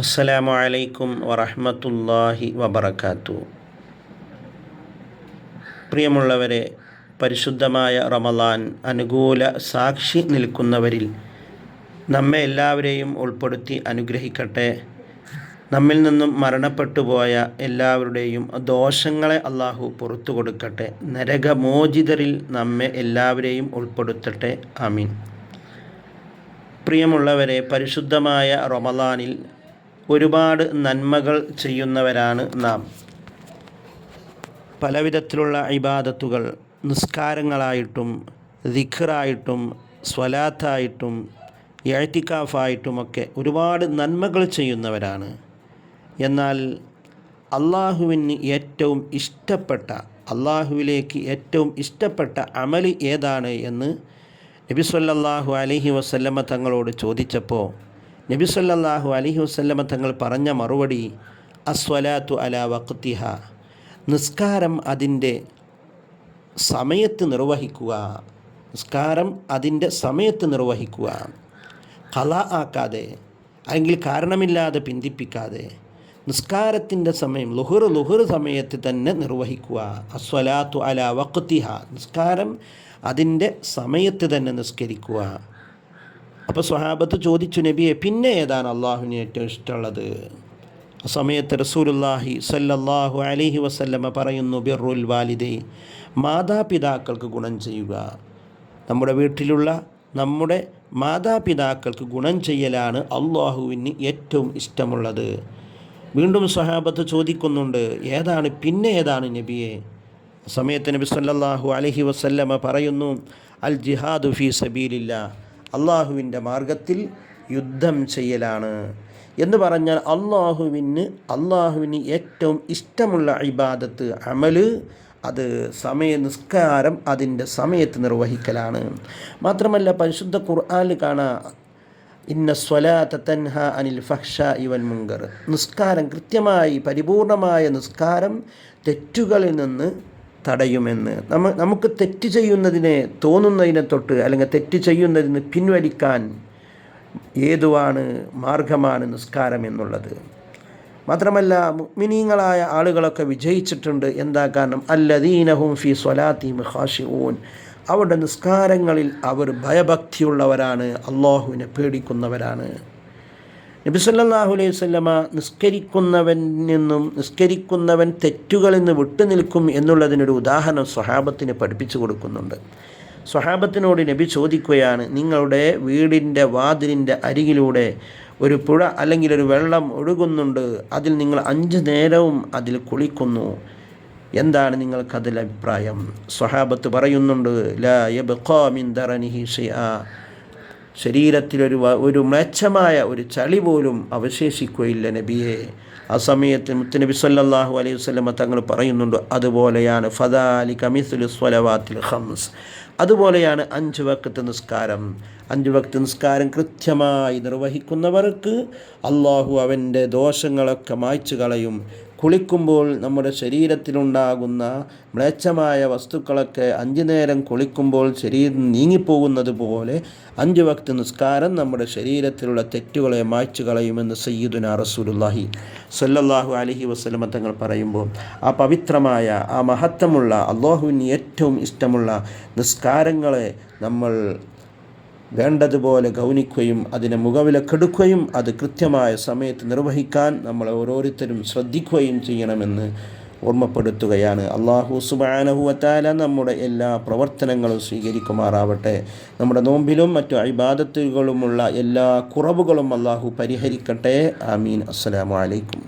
അസ്സലാമു അലൈക്കും വറഹ്മത്തുള്ളാഹി വബറകാത്തു. പ്രിയമുള്ളവരെ പരിശുദ്ധമായ റമലാൻ അനുകൂല സാക്ഷി നിൽക്കുന്നവരിൽ നമ്മെ എല്ലാവരെയും ഉൾപ്പെടുത്തി അനുഗ്രഹിക്കട്ടെ. നമ്മിൽ നിന്നും മരണപ്പെട്ടുപോയ എല്ലാവരുടെയും ദോഷങ്ങളെ അള്ളാഹു പുറത്തു കൊടുക്കട്ടെ. നരകമോചിതരിൽ നമ്മെ എല്ലാവരെയും ഉൾപ്പെടുത്തട്ടെ. ആമീൻ. പ്രിയമുള്ളവരെ പരിശുദ്ധമായ റമലാനിൽ ഒരുപാട് നന്മകൾ ചെയ്യുന്നവരാണ് നാം. പലവിധത്തിലുള്ള ഇബാദത്തുകൾ നിസ്കാരങ്ങളായിട്ടും ദിഖറായിട്ടും സ്വലാത്തായിട്ടും എഴുത്തിക്കാഫായിട്ടുമൊക്കെ ഒരുപാട് നന്മകൾ ചെയ്യുന്നവരാണ്. എന്നാൽ അള്ളാഹുവിന് ഏറ്റവും ഇഷ്ടപ്പെട്ട അള്ളാഹുവിലേക്ക് ഏറ്റവും ഇഷ്ടപ്പെട്ട അമൽ ഏതാണ് എന്ന് നബിസ്വല്ലാഹു അലഹി അലൈഹി വസല്ലമ തങ്ങളോട് ചോദിച്ചപ്പോൾ നബി സല്ലല്ലാഹു അലൈഹി വസല്ലമ തങ്ങൾ പറഞ്ഞ മറുപടി അസ്വലാത്തു അല വക്തിഹ നിസ്കാരം അതിന്റെ സമയത്ത് നിർവഹിക്കുക. നിസ്കാരം അതിന്റെ സമയത്ത് നിർവഹിക്കുക. കല ആക്കാതെ അല്ലെങ്കിൽ കാരണമില്ലാതെ പിന്തിപ്പിക്കാതെ നിസ്കാരത്തിന്റെ സമയം ലുഹുർ ലുഹുർ സമയത്ത് തന്നെ നിർവഹിക്കുക. അസ്വലാത്തു അല വക്തിഹ നിസ്കാരം അതിന്റെ സമയത്ത് തന്നെ നിസ്കരിക്കുക. അപ്പോൾ സ്വഹാബത്ത് ചോദിച്ചു നബിയെ പിന്നെ ഏതാണ് അള്ളാഹുവിന് ഏറ്റവും ഇഷ്ടമുള്ളത്? ആ സമയത്ത് റസൂലുല്ലാഹി സല്ലല്ലാഹു അലൈഹി വസല്ലമ പറയുന്നു ബിറുൽ വാലിദൈ മാതാപിതാക്കൾക്ക് ഗുണം ചെയ്യുക. നമ്മുടെ വീട്ടിലുള്ള നമ്മുടെ മാതാപിതാക്കൾക്ക് ഗുണം ചെയ്യലാണ് അള്ളാഹുവിന് ഏറ്റവും ഇഷ്ടമുള്ളത്. വീണ്ടും സ്വഹാബത്ത് ചോദിക്കുന്നുണ്ട് ഏതാണ് പിന്നെ ഏതാണ് നബിയെ? സമയത്ത് നബി സല്ലല്ലാഹു അലഹി വസല്ലമ പറയുന്നു അൽ ജിഹാദു ഫി സബീലില്ല അള്ളാഹുവിന്റെ മാർഗത്തിൽ യുദ്ധം ചെയ്യലാണ് എന്ന് പറഞ്ഞാൽ അള്ളാഹുവിന് അള്ളാഹുവിന് ഏറ്റവും ഇഷ്ടമുള്ള ഇബാദത്ത് അമൽ അത് സമയ നിസ്കാരം അതിന്റെ സമയത്ത് നിർവഹിക്കലാണ്. മാത്രമല്ല പരിശുദ്ധ ഖുർആാനിൽ കാണാ ഇന്ന സ്വലാത്ത തൻഹ അനിൽ ഫഹ്ഷ ഇവൻ മുങ്കർ. നിസ്കാരം കൃത്യമായി പരിപൂർണമായ നിസ്കാരം തെറ്റുകളിൽ നിന്ന് തടയുമെന്ന്. നമ്മ നമുക്ക് തെറ്റ് ചെയ്യുന്നതിനെ തോന്നുന്നതിനെ തൊട്ട് അല്ലെങ്കിൽ തെറ്റ് ചെയ്യുന്നതിന് പിൻവലിക്കാൻ ഏതുവാണ് മാർഗമാണ് നിസ്കാരം എന്നുള്ളത്. മാത്രമല്ല മിനിങ്ങളായ ആളുകളൊക്കെ വിജയിച്ചിട്ടുണ്ട്. എന്താ കാരണം? അല്ലദീനഹും ഫി സ്വലാത്തിം ഹാഷിഊൻ അവരുടെ നിസ്കാരങ്ങളിൽ അവർ ഭയഭക്തിയുള്ളവരാണ്. അള്ളാഹുവിനെ പേടിക്കുന്നവരാണ്. നബിസല്ലാഹു അലൈഹി സ്വല്ലമ നിസ്കരിക്കുന്നവൻ നിന്നും നിസ്കരിക്കുന്നവൻ തെറ്റുകളിൽ നിന്ന് വിട്ടുനിൽക്കും എന്നുള്ളതിനൊരു ഉദാഹരണം സ്വഹാബത്തിന് പഠിപ്പിച്ചു കൊടുക്കുന്നുണ്ട്. സ്വഹാബത്തിനോട് നബി ചോദിക്കുകയാണ് നിങ്ങളുടെ വീടിന്റെ വാതിലിന്റെ അരികിലൂടെ ഒരു പുഴ അല്ലെങ്കിൽ ഒരു വെള്ളം ഒഴുകുന്നുണ്ട് അതിൽ നിങ്ങൾ അഞ്ച് നേരവും അതിൽ കുളിക്കുന്നു. എന്താണ് നിങ്ങൾക്കതിൽ അഭിപ്രായം? സ്വഹാബത്ത് പറയുന്നുണ്ട് ലാ യബ് മിൻ ദറനിഹി ഷൈആ ശരീരത്തിലൊരു ഒരു മ്ലേച്ഛമായ ഒരു ചളി പോലും അവശേഷിക്കുകയില്ല നബിയെ. ആ സമയത്ത് മുത്തനബി സല്ലാഹു അലൈഹി വസല്ലമ തങ്ങൾ പറയുന്നുണ്ട് അതുപോലെയാണ് ഫദാലി കമിസുൽ സ്വലവാത്തിൽ ഹംസ് അതുപോലെയാണ് അഞ്ച് വക്കത്ത് നിസ്കാരം. അഞ്ച് വക്ത് നിസ്കാരം കൃത്യമായി നിർവഹിക്കുന്നവർക്ക് അള്ളാഹു അവന്റെ ദോഷങ്ങളൊക്കെ മായ്ച്ചു കളയും കുളിക്കുമ്പോൾ നമ്മുടെ ശരീരത്തിലുണ്ടാകുന്ന മ്ലേച്ഛമായ വസ്തുക്കളൊക്കെ അഞ്ചു നേരം കുളിക്കുമ്പോൾ ശരീരം നീങ്ങിപ്പോകുന്നത് പോലെ അഞ്ച് വക്ത നിസ്കാരം നമ്മുടെ ശരീരത്തിലുള്ള തെറ്റുകളെ മായ്ച്ചു കളയുമെന്ന് സയ്യിദുന റസൂലുല്ലാഹി സല്ലല്ലാഹു അലഹി വസ്ലമ തങ്ങൾ പറയുമ്പോൾ ആ പവിത്രമായ ആ മഹത്വമുള്ള അള്ളാഹുവിന് ഏറ്റവും ഇഷ്ടമുള്ള നിസ്കാരങ്ങളെ നമ്മൾ വേണ്ടതുപോലെ ഗൗനിക്കുകയും അതിനെ മുഖവിലക്കെടുക്കുകയും അത് കൃത്യമായ സമയത്ത് നിർവഹിക്കാൻ നമ്മൾ ഓരോരുത്തരും ശ്രദ്ധിക്കുകയും ചെയ്യണമെന്ന് ഓർമ്മപ്പെടുത്തുകയാണ്. അള്ളാഹു സുബാനഹുവത്താല നമ്മുടെ എല്ലാ പ്രവർത്തനങ്ങളും സ്വീകരിക്കുമാറാവട്ടെ. നമ്മുടെ നോമ്പിലും മറ്റു അഭിബാദത്തുകളുമുള്ള എല്ലാ കുറവുകളും അള്ളാഹു പരിഹരിക്കട്ടെ. ആമീൻ. അസ്സലാമു അലൈക്കും.